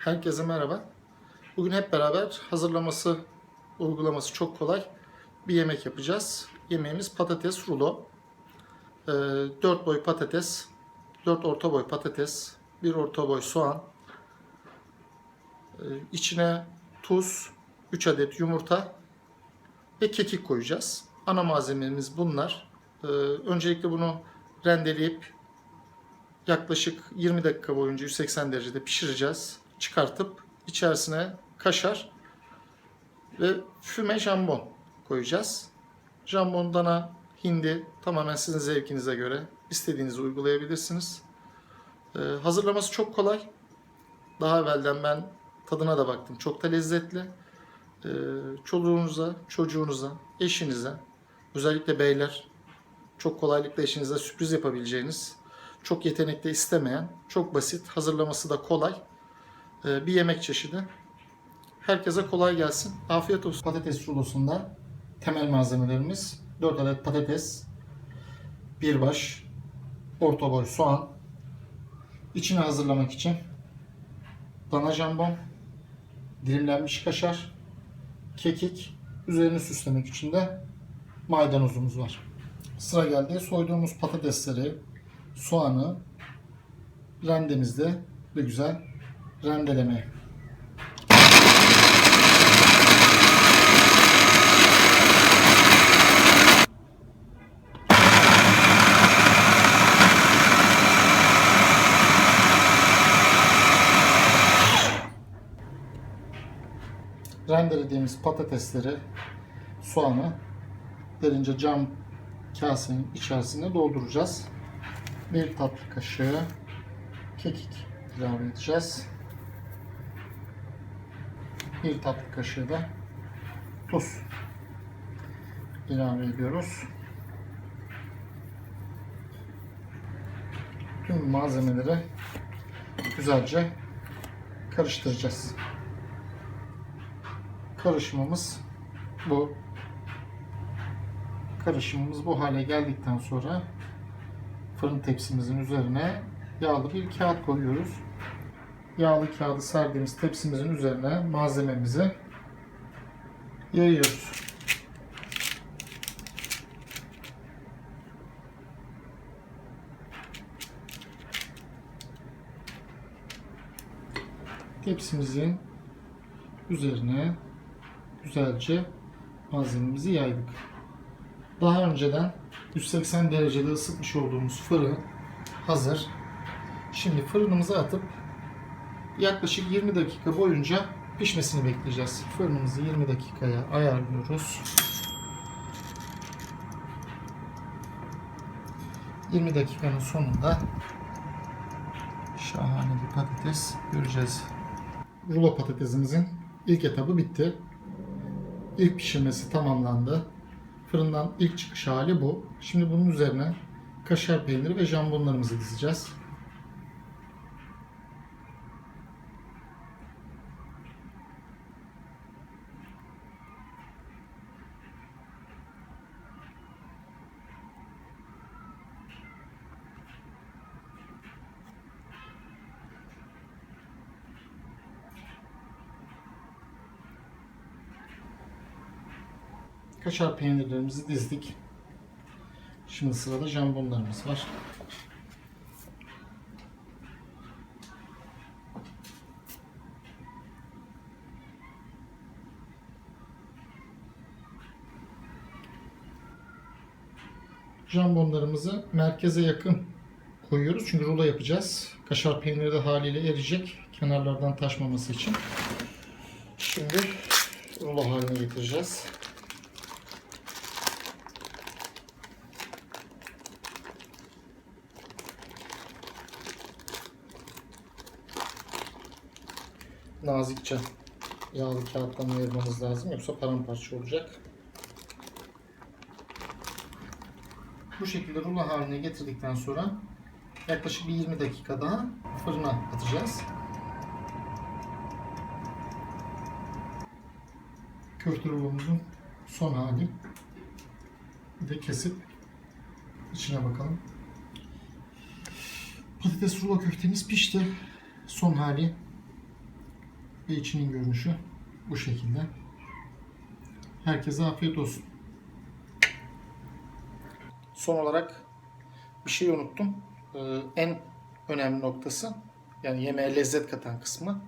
Herkese merhaba. Bugün hep beraber hazırlaması, uygulaması çok kolay bir yemek yapacağız. Yemeğimiz patates rulo. 4 boy patates, 4 orta boy patates, 1 orta boy soğan, Ee, içine tuz, 3 adet yumurta ve kekik koyacağız. Ana malzememiz bunlar. Ee, Öncelikle bunu rendeleyip yaklaşık 20 dakika boyunca 180 derecede pişireceğiz. Çıkartıp içerisine kaşar ve füme jambon koyacağız. Jambon, dana, hindi tamamen sizin zevkinize göre istediğinizi uygulayabilirsiniz. Ee, hazırlaması çok kolay. Daha evvelden ben tadına da baktım. Çok da lezzetli. Ee, çoluğunuza, çocuğunuza, eşinize, özellikle beyler çok kolaylıkla eşinize sürpriz yapabileceğiniz, çok yetenekli istemeyen, çok basit, hazırlaması da kolay bir yemek çeşidi. Herkese kolay gelsin. Afiyet olsun. Patates rulosunda temel malzemelerimiz 4 adet patates, bir baş orta boy soğan, içine hazırlamak için dana jambon, dilimlenmiş kaşar, kekik, üzerini süslemek için de maydanozumuz var. Sıra geldi soyduğumuz patatesleri, soğanı rendemizde ve güzel rendelemeye. rendelediğimiz patatesleri, soğanı derince cam kasenin içerisine dolduracağız. Bir tatlı kaşığı kekik ilave edeceğiz. Bir tatlı kaşığı da tuz ilave ediyoruz. Tüm malzemeleri güzelce karıştıracağız karışımımız bu. Karışımımız bu hale geldikten sonra fırın tepsimizin üzerine yağlı bir kağıt koyuyoruz. Yağlı kağıdı serdiğimiz tepsimizin üzerine malzememizi yayıyoruz. Tepsimizin üzerine güzelce malzememizi yaydık. Daha önceden 180 derecede ısıtmış olduğumuz fırın hazır. Şimdi fırınımıza atıp yaklaşık 20 dakika boyunca pişmesini bekleyeceğiz. Fırınımızı 20 dakikaya ayarlıyoruz. 20 dakikanın sonunda şahane bir patates göreceğiz. Rulo patatesimizin ilk etabı bitti. İlk pişirmesi tamamlandı. Fırından ilk çıkış hali bu. Şimdi bunun üzerine kaşar peyniri ve jambonlarımızı dizeceğiz. Kaşar peynirlerimizi dizdik. Şimdi sırada jambonlarımız var. Jambonlarımızı merkeze yakın koyuyoruz. Çünkü rulo yapacağız. Kaşar peyniri de haliyle eriyecek. Kenarlardan taşmaması için. Şimdi rulo haline getireceğiz. Nazikçe yağlı kağıttan ayırmamız lazım yoksa paramparça olacak. Bu şekilde rulo haline getirdikten sonra yaklaşık bir 20 dakika daha fırına atacağız. Köfte rulomuzun son hali. Bir de kesip içine bakalım. Patates rulo köftemiz pişti. Son hali ve içinin görünüşü bu şekilde. Herkese afiyet olsun. Son olarak bir şey unuttum. Ee, en önemli noktası yani yemeğe lezzet katan kısmı